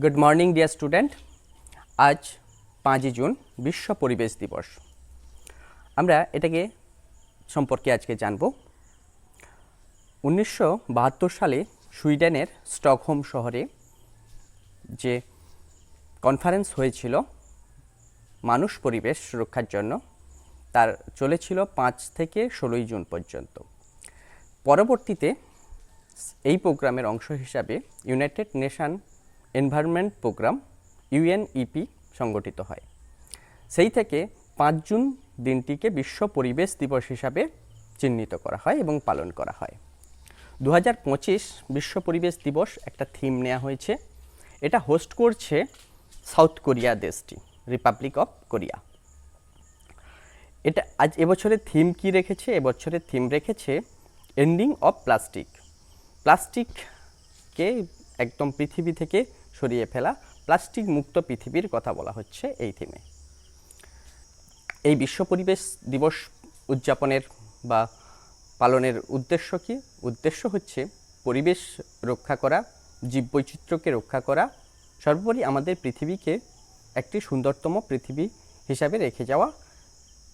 Good morning dear student আজ পাঁচই June, বিশ্ব পরিবেশ দিবস। আমরা এটাকে সম্পর্কে আজকে জানব। উনিশশো বাহাত্তর সালে সুইডেনের স্টকহোম শহরে যে কনফারেন্স হয়েছিল, মানুষ পরিবেশ সুরক্ষার জন্য, তার চলেছিল পাঁচ থেকে ষোলোই জুন পর্যন্ত। পরবর্তীতে এই প্রোগ্রামের অংশ হিসাবে United Nation Environment Programme UNEP সংগঠিত হয়। সেই থেকে পাঁচ জুন দিনটিকে বিশ্ব পরিবেশ দিবস হিসাবে চিহ্নিত করা হয় এবং পালন করা হয়। দু বিশ্ব পরিবেশ দিবস একটা থিম নেওয়া হয়েছে। এটা হোস্ট করছে সাউথ কোরিয়া দেশটি, রিপাবলিক অফ কোরিয়া। এটা আজ এবছরের থিম কি রেখেছে? এবছরের থিম রেখেছে এন্ডিং অফ প্লাস্টিক। প্লাস্টিককে একদম পৃথিবী থেকে সরিয়ে ফেলা প্লাস্টিক মুক্ত পৃথিবীর কথা বলা হচ্ছে এই থিমে এই বিশ্ব পরিবেশ দিবস উদযাপনের বা পালনের উদ্দেশ্য কি? উদ্দেশ্য হচ্ছে পরিবেশ রক্ষা করা, জীববৈচিত্র্যকে রক্ষা করা, সর্বোপরি আমাদের পৃথিবীকে একটি সুন্দরতম পৃথিবী হিসাবে রেখে যাওয়া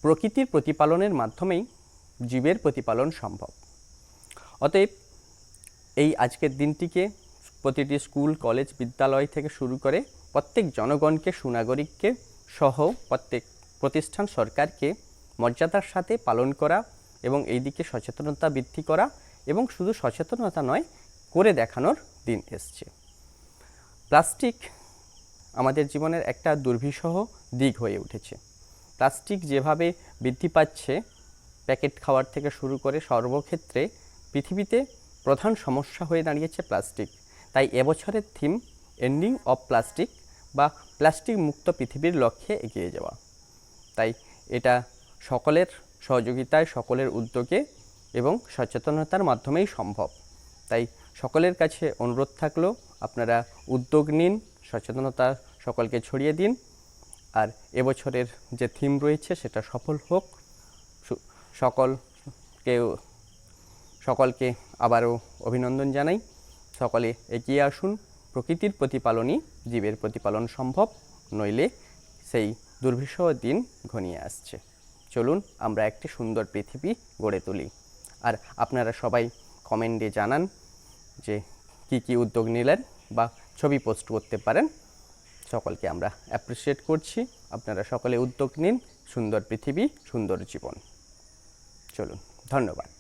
প্রকৃতির প্রতিপালনের মাধ্যমেই জীবের প্রতিপালন সম্ভব। অতএব এই আজকের দিনটিকে প্রতিটি স্কুল, কলেজ, বিদ্যালয় থেকে শুরু করে প্রত্যেক জনগণকে, সুনাগরিককে সহ প্রত্যেক প্রতিষ্ঠান সরকারকে মর্যাদার সাথে পালন করা এবং এই দিকে সচেতনতা বৃদ্ধি করা এবং শুধু সচেতনতা নয়, করে দেখানোর দিন এসছে। প্লাস্টিক আমাদের জীবনের একটা দুর্বিষহ দিক হয়ে উঠেছে। প্লাস্টিক যেভাবে বৃদ্ধি পাচ্ছে, প্যাকেট খাওয়ার থেকে শুরু করে সর্বক্ষেত্রে পৃথিবীতে প্রধান সমস্যা হয়ে দাঁড়িয়েছে প্লাস্টিক। তাই এবছরের থিম এন্ডিং অফ প্লাস্টিক বা প্লাস্টিক মুক্ত পৃথিবীর লক্ষ্যে এগিয়ে যাওয়া। তাই এটা সকলের সহযোগিতায়, সকলের উদ্যোগে এবং সচেতনতার মাধ্যমেই সম্ভব। তাই সকলের কাছে অনুরোধ থাকল, আপনারা উদ্যোগ নিন, সচেতনতা সকলকে ছড়িয়ে দিন। আর এবছরের যে থিম রয়েছে সেটা সফল হোক। সকলকে সকলকে আবারও অভিনন্দন জানাই। সকলে এগিয়ে আসুন। প্রকৃতির প্রতিপালনই জীবের প্রতিপালন সম্ভব, নইলে সেই দুর্বিষহ দিন ঘনিয়ে আসছে। চলুন আমরা একটি সুন্দর পৃথিবী গড়ে তুলি। আর আপনারা সবাই কমেন্টে জানান যে কি কি উদ্যোগ নিলেন বা ছবি পোস্ট করতে পারেন। সকলকে আমরা অ্যাপ্রিসিয়েট করছি। আপনারা সকলে উদ্যোগ নিন। সুন্দর পৃথিবী, সুন্দর জীবন। চলুন, ধন্যবাদ।